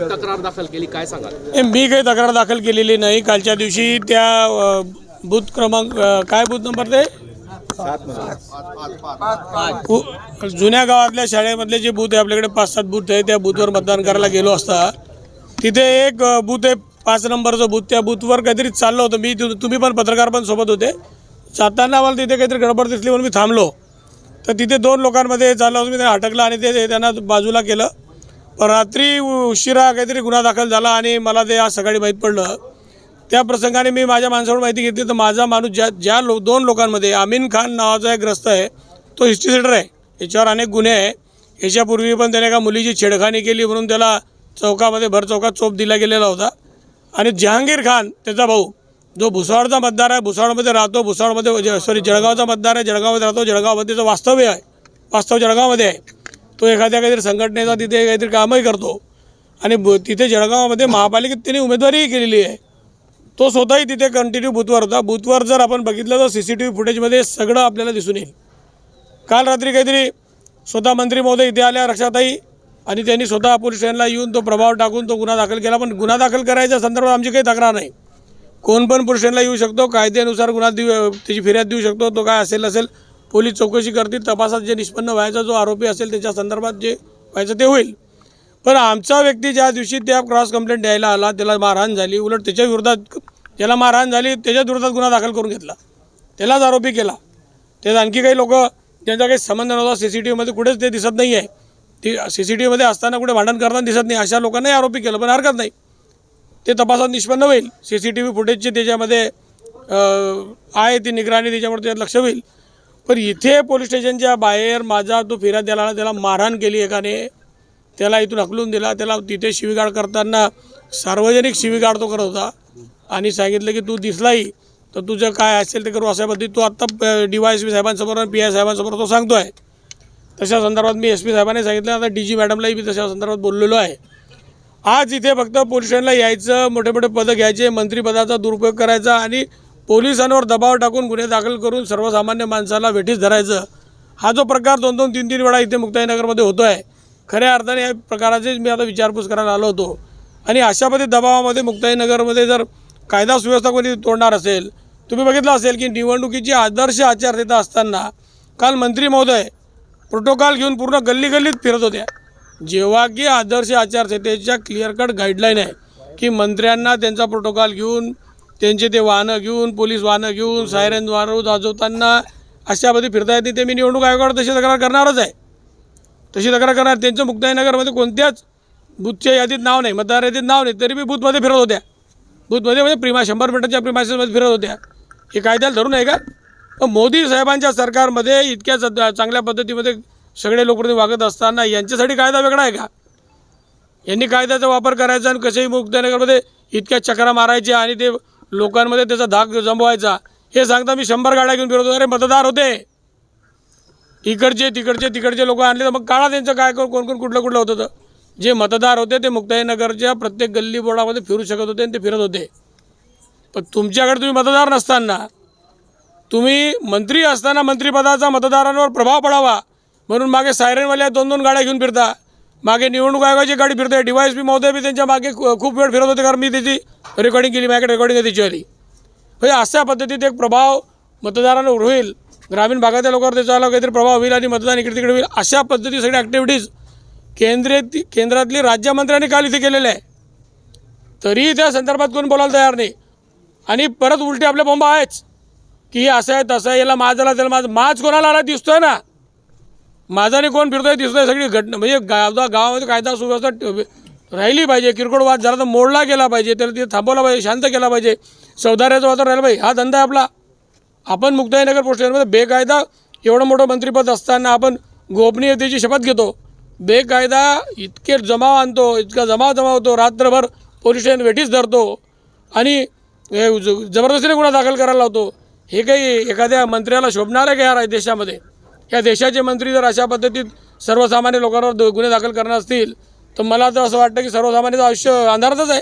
तक्रार दाखल केली काय सांगाल? मी काही तक्रार दाखल केलेली नाही. कालच्या दिवशी त्या बूथ क्रमांक काय बूथ नंबर ते? जुन्या गावातल्या शाळेमधले जे बूथ आहे आपल्याकडे पाच सात बूथ आहे त्या बूथवर मतदान करायला गेलो असता तिथे एक बूथ आहे पाच नंबरचं बूथ. त्या बूथवर काहीतरी चाललं होतं. मी तु- तुम्ही पण पत्रकार पण सोबत होते. जाताना मला तिथे काहीतरी गडबड दिसली म्हणून मी थांबलो. तर तिथे दोन लोकांमध्ये चाललं होतं मी त्यांना अटकलं आणि ते त्यांना बाजूला केलं. रात्री उशिरा काहीतरी गुन्हा दाखल झाला आणि मला ते आज सकाळी माहीत पडलं. त्या प्रसंगाने मी माझ्या माणसाकडून माहिती घेतली. तर माझा माणूस ज्या ज्या लो दोन लोकांमध्ये अमीन खान नावाचा एक ग्रस्त आहे तो हिस्ट्री सेटर आहे. याच्यावर अनेक गुन्हे आहे. याच्यापूर्वी पण त्याने एका मुलीची छेडखानी केली म्हणून त्याला चौकामध्ये भर चौकात चोप दिला गेलेला होता. आणि जहांगीर खान त्याचा भाऊ जो भुसावळचा मतदार आहे भुसावळमध्ये राहतो भुसावळमध्ये सॉरी जळगावचा मतदार आहे जळगावमध्ये राहतो जळगावमध्ये त्याचं वास्तव्य आहे. वास्तव जळगावमध्ये आहे. तो एखाद्या काहीतरी संघटनेचा तिथे काहीतरी कामही करतो. आणि ब तिथे जळगावामध्ये महापालिकेत त्याने उमेदवारीही केलेली आहे. तो स्वतःही तिथे कंटिन्यू बूथवर होता. बूथवर जर आपण बघितलं तर सी सी टी व्ही फुटेजमध्ये सगळं आपल्याला दिसून येईल. काल रात्री काहीतरी स्वतः मंत्री महोदय इथे आल्या रक्षाताई आणि त्यांनी स्वतः पोलीस स्टेशनला येऊन तो प्रभाव टाकून तो गुन्हा दाखल केला. पण गुन्हा दाखल करायच्या संदर्भात आमची काही तक्रार नाही. कोण पण पोलीस स्टेशनला येऊ शकतो कायद्यानुसार गुन्हा देऊ त्याची फिर्याद देऊ शकतो तो काय असेल असेल पोलीस चौकशी करतील तपासात जे निष्पन्न व्हायचा जो आरोपी असेल त्याच्या संदर्भात जे व्हायचं ते होईल. पण आमचा व्यक्ती ज्या दिवशी त्या क्रॉस कंप्लेंट द्यायला आला त्याला मारहाण झाली उलट त्याच्या विरोधात ज्याला मारहाण झाली त्याच्या विरोधात गुन्हा दाखल करून घेतला. त्यालाच आरोपी केला. त्यात आणखी काही लोक ज्यांचा काही संबंध नव्हता सी सी टी व्हीमध्ये कुठेच ते दिसत नाही आहे ती सी सी टी व्हीमध्ये असताना कुठे भांडण करताना दिसत नाही अशा लोकांनाही आरोपी केलं पण हरकत नाही. ते तपासात निष्पन्न होईल. सी सी टी व्ही फुटेजची त्याच्यामध्ये आहे ती निगराणी त्याच्यामुळे त्याच्यात लक्ष होईल. पण इथे पोलीस स्टेशनच्या बाहेर माझा तो फिरा द्यायला त्याला मारहाण केली एकाने. त्याला इथून हकलून दिला. त्याला तिथे शिवीगाळ करताना सार्वजनिक शिवीगाळ तो करत होता. आणि सांगितलं की तू दिसलाही तर तुझं काय असेल ते करू अशा पद्धती तू आत्ता डी वाय एस पी साहेबांसमोर आणि पी आय साहेबांसमोर तो सांगतो आहे तशा संदर्भात मी एस पी साहेबांनी सांगितलं आता डी जी मॅडमलाही मी तशा संदर्भात बोललेलो आहे. आज इथे फक्त पोलीस स्टेशनला यायचं मोठे मोठे पदं घ्यायचे मंत्रिपदाचा दुरुपयोग करायचा आणि पोलिसांवर दबाव टाकून गुन्हे दाखल करून सर्वसामान्य माणसाला वेठीस धरायचं. हा जो प्रकार दोन दोन तीन तीन वेळा इथे मुक्ताईनगरमध्ये होतो आहे खऱ्या अर्थाने या प्रकाराचीच मी आता विचारपूस करायला आलो होतो. आणि अशामध्ये दबावामध्ये मुक्ताईनगरमध्ये जर कायदा सुव्यवस्था कोणी तोडणार असेल तुम्ही बघितलं असेल की निवडणुकीची आदर्श आचारसंहिता असताना काल मंत्री महोदय प्रोटोकॉल घेऊन पूर्ण गल्ली गल्लीत फिरत होत्या जेव्हा की आदर्श आचारसंहितेच्या क्लिअर कट गाईडलाईन आहे की मंत्र्यांना त्यांचा प्रोटोकॉल घेऊन त्यांचे ते वाहनं घेऊन पोलीस वाहनं घेऊन सायरन वाहनं वाजवताना अशा पद्धती फिरता येते. ते मी निवडणूक आयोगावर तशी तक्रार करणारच आहे. तशी तक्रार करणार. त्यांचं मुक्ताईनगरमध्ये कोणत्याच बूथच्या यादीत नाव नाही मतदार यादीत नाव नाही. तरी मी बूथमध्ये फिरत होत्या. बूथमध्ये म्हणजे प्रिमा शंभर मीटरच्या प्रिमासेसमध्ये फिरत होत्या. हे कायद्याला धरून आहे का? पण मोदी साहेबांच्या सरकारमध्ये इतक्या चांगल्या पद्धतीमध्ये सगळे लोक वागत असताना यांच्यासाठी कायदा वेगळा आहे का? यांनी कायद्याचा वापर करायचा आणि कसेही मुक्तनगरमध्ये इतक्या चक्रा मारायच्या आणि ते लोकांमध्ये त्याचा धाक जमवायचा. हे सांगता मी शंभर गाड्या घेऊन फिरतो अरे मतदार होते. इकडचे तिकडचे तिकडचे लोक आणले तर मग काळा त्यांचं काय कोण कोण कुठलं कुठलं होतं तर जे मतदार होते ते मुक्ताईनगरच्या प्रत्येक गल्ली बोर्डामध्ये फिरू शकत होते आणि ते फिरत होते. पण तुमच्याकडे तुम्ही मतदार नसताना तुम्ही मंत्री असताना मंत्रिपदाचा मतदारांवर प्रभाव पडावा. म्हणून मागे सायरनवाल्या दोन दोन गाड्या घेऊन फिरता. मागे निवडणूक आयोगाची गाडी फिरते. डी वाय एस पी महोदय बी त्यांच्या मागे खूप वेळ फिरत होते कारण मी त्याची रेकॉर्डिंग केली माझ्याकडे रेकॉर्डिंग आहे त्याची आली म्हणजे अशा पद्धतीत एक प्रभाव मतदारांवर होईल. ग्रामीण भागातल्या लोकांवर त्याचा आला काहीतरी प्रभाव होईल आणि मतदान इकडे तिकडे होईल. अशा पद्धती सगळ्या ॲक्टिव्हिटीज केंद्रीय केंद्रातली राज्यमंत्र्यांनी काल इथे केलेल्या आहे. तरी त्या संदर्भात कोण बोलायला तयार नाही. आणि परत उलटे आपले बोंबा आहेच. की हे असं आहे तसं आहे याला माझाला त्याला माझं माझ कोणाला आला दिसतोय ना? माझाने कोण फिरतोय दिसतोय सगळी घटना म्हणजे गाव गावामध्ये कायदा सुव्यवस्था राहिली पाहिजे किरकोळ वाद झाला तर मोडला गेला पाहिजे त्याला तिथे थांबवला पाहिजे शांत केला पाहिजे. सौदार्याचं वातावरण राहिलं पाहिजे. हा धंदा आहे आपला. आपण मुक्ताईनगर पोस्ट स्टेशनमध्ये बेकायदा एवढं मोठं मंत्रिपद असताना आपण गोपनीयतेची शपथ घेतो. बेकायदा इतके जमाव आणतो इतका जमाव जमावतो रात्रभर पोलीस स्टेशन वेठीच धरतो आणि ज- जबरदस्तीने गुन्हा दाखल करायला लावतो. हे काही एखाद्या मंत्र्याला शोभणार आहे का या देशामध्ये? या देशाचे मंत्री जर अशा पद्धतीत सर्वसामान्य लोकांवर गुन्हे दाखल करणार असतील तर मला तर असं वाटतं की सर्वसामान्याचं आयुष्य अंधारातच आहे.